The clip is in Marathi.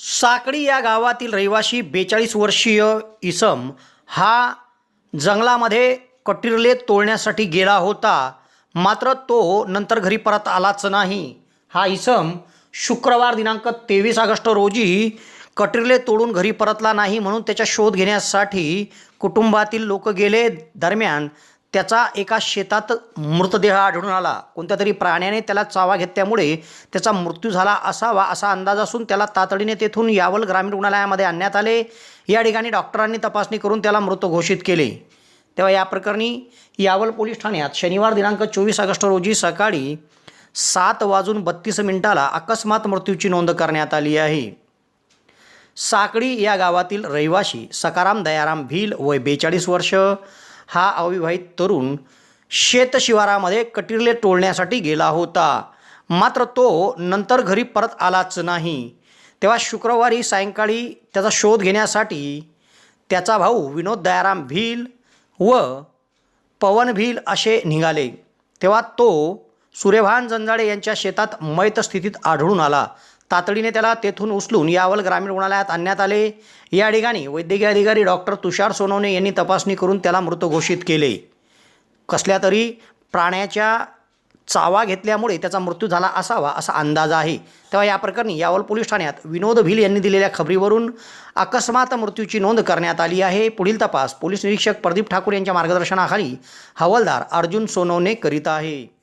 साकडी या गावातील रहिवासी बेचाळीस वर्षीय इसम हा जंगलामध्ये कटिरले तोडण्यासाठी गेला होता. मात्र तो नंतर घरी परत आलाच नाही. हा इसम शुक्रवार दिनांक तेवीस ऑगस्ट रोजी कटिरले तोडून घरी परतला नाही म्हणून त्याचा शोध घेण्यासाठी कुटुंबातील लोक गेले. दरम्यान त्याचा एका शेतात मृतदेह आढळून आला. कोणत्या तरी प्राण्याने त्याला चावा घेतल्यामुळे त्याचा मृत्यू झाला असावा असा अंदाज असून त्याला तातडीने तेथून यावल ग्रामीण रुग्णालयामध्ये आणण्यात आले. या ठिकाणी डॉक्टरांनी तपासणी करून त्याला मृत घोषित केले. तेव्हा या प्रकरणी यावल पोलीस ठाण्यात शनिवार दिनांक चोवीस ऑगस्ट रोजी सकाळी सात वाजून बत्तीस मिनिटाला अकस्मात मृत्यूची नोंद करण्यात आली आहे. साकडी या गावातील रहिवासी सकाराम दयाराम भील वय बेचाळीस वर्ष हा अविवाहित तरुण शेतशिवारामध्ये कटिरले टोळण्यासाठी गेला होता. मात्र तो नंतर घरी परत आलाच नाही. तेव्हा शुक्रवारी सायंकाळी त्याचा शोध घेण्यासाठी त्याचा भाऊ विनोद दयाराम भील व पवन भील असे निघाले. तेव्हा तो सूर्यभान जंजाळे यांच्या शेतात मयत स्थितीत आढळून आला. तातडीने त्याला तेथून उचलून यावल ग्रामीण रुग्णालयात आणण्यात आले. या ठिकाणी वैद्यकीय अधिकारी डॉक्टर तुषार सोनवणे यांनी तपासणी करून त्याला मृत घोषित केले. कसल्या तरी प्राण्याच्या चावा घेतल्यामुळे त्याचा मृत्यू झाला असावा असा अंदाज आहे. तेव्हा या प्रकरणी यावल पोलीस ठाण्यात विनोद भिल यांनी दिलेल्या खबरीवरून अकस्मात मृत्यूची नोंद करण्यात आली आहे. पुढील तपास पोलीस निरीक्षक प्रदीप ठाकूर यांच्या मार्गदर्शनाखाली हवालदार अर्जुन सोनवणे करीत आहे.